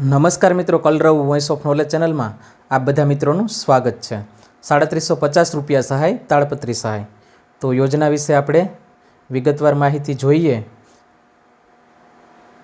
નમસ્કાર મિત્રો, કલરવ voice of knowledge ચેનલમાં આ બધા મિત્રોનું સ્વાગત છે. સાડત્રીસો પચાસ રૂપિયા સહાય તાળપત્રી સહાય. તો યોજના વિશે આપણે વિગતવાર માહિતી જોઈએ.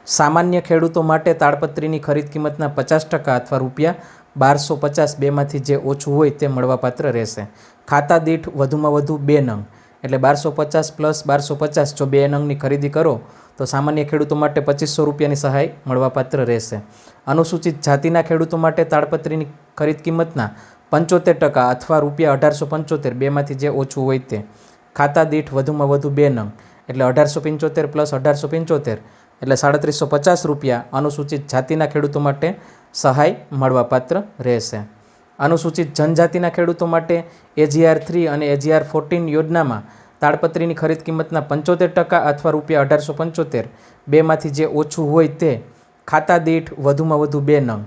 સામાન્ય ખેડૂતો માટે તાળપત્રીની ખરીદ કિંમતના પચાસ ટકા અથવા રૂપિયા બારસો પચાસ બેમાંથી જે ઓછું હોય તે મળવાપાત્ર રહેશે. ખાતા દીઠ વધુમાં વધુ બે નંગ. એટલે બારસો પચાસ પ્લસ બારસો પચાસ જો બે નંગની ખરીદી કરો, તો સામાન્ય ખેડૂતો માટે પચીસો રૂપિયાની સહાય મળવાપાત્ર રહેશે. અનુસૂચિત જાતિના ખેડૂતો માટે તાડપત્રીની ખરીદ કિંમતના પંચોતેર ટકા અથવા રૂપિયા અઢારસો પંચોતેર, બેમાંથી જે ઓછું હોય તે. ખાતા દીઠ વધુમાં વધુ બે નંગ, એટલે અઢારસો પંચોતેર પ્લસ અઢારસો પંચોતેર, એટલે સાડત્રીસો પચાસ રૂપિયા અનુસૂચિત જાતિના ખેડૂતો માટે સહાય મળવાપાત્ર રહેશે. અનુસૂચિત જનજાતિના ખેડૂતો માટે એજીઆર થ્રી અને એજીઆર ફોર્ટીન યોજનામાં તાડપત્રીની ખરીદ કિંમતના પંચોતેર ટકા અથવા રૂપિયા અઢારસો પંચોતેર. બેમાંથી જે ઓછું હોય તે ખાતા દીઠ વધુમાં વધુ બે નંગ.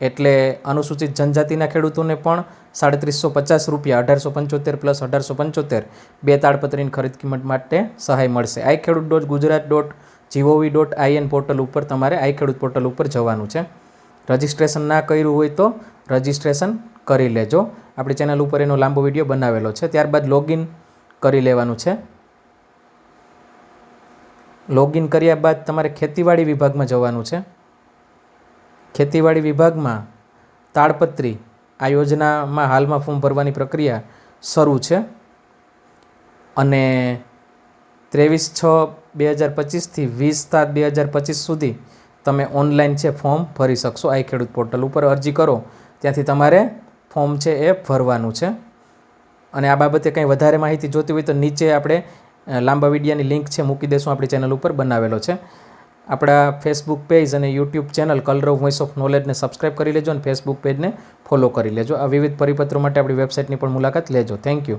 એટલે અનુસૂચિત જનજાતિના ખેડૂતોને પણ સાડત્રીસો પચાસ રૂપિયા અઢારસો પંચોતેર પ્લસ અઢારસો પંચોતેર બે તાડપત્રીની ખરીદ કિંમત માટે સહાય મળશે. I Khedut dot Gujarat dot G O V dot I N portal ઉપર તમારે આઈ ખેડૂત પોર્ટલ ઉપર જવાનું છે. રજિસ્ટ્રેશન ના કર્યું હોય તો રજિસ્ટ્રેશન કરી લેજો. આપણી ચેનલ ઉપર એનો લાંબો વીડિયો બનાવેલો છે. ત્યારબાદ લોગિન કરી લેવાનું છે. લોગિન કર્યા બાદ તમારે ખેતીવાડી વિભાગમાં જવાનું છે. ખેતીવાડી વિભાગમાં તાડપત્રી આ યોજનામાં હાલમાં ફોર્મ ભરવાની પ્રક્રિયા શરૂ છે. અને ત્રેવીસ છ બે હજાર પચીસથી વીસ સાત બે હજાર પચીસ સુધી તમે ઓનલાઈન છે ફોર્મ ભરી શકશો. આઈ ખેડૂત પોર્ટલ ઉપર અરજી કરો. ત્યાંથી તમારે ફોર્મ છે એ ભરવાનું છે. અને આ બાબતે કંઈ વધારે માહિતી જોતી હોય તો નીચે આપણે લાંબા વિડીયાની લિંક છે, મૂકી દેશું આપણી ચેનલ ઉપર, બનાવેલો છે. આપણા ફેસબુક પેજ અને YouTube channel Kalrav voice of નોલેજને subscribe કરી લેજો અને ફેસબુક પેજને ફોલો કરી લેજો. આ વિવિધ પરિપત્રો માટે આપણી વેબસાઇટની પણ મુલાકાત લેજો. Thank you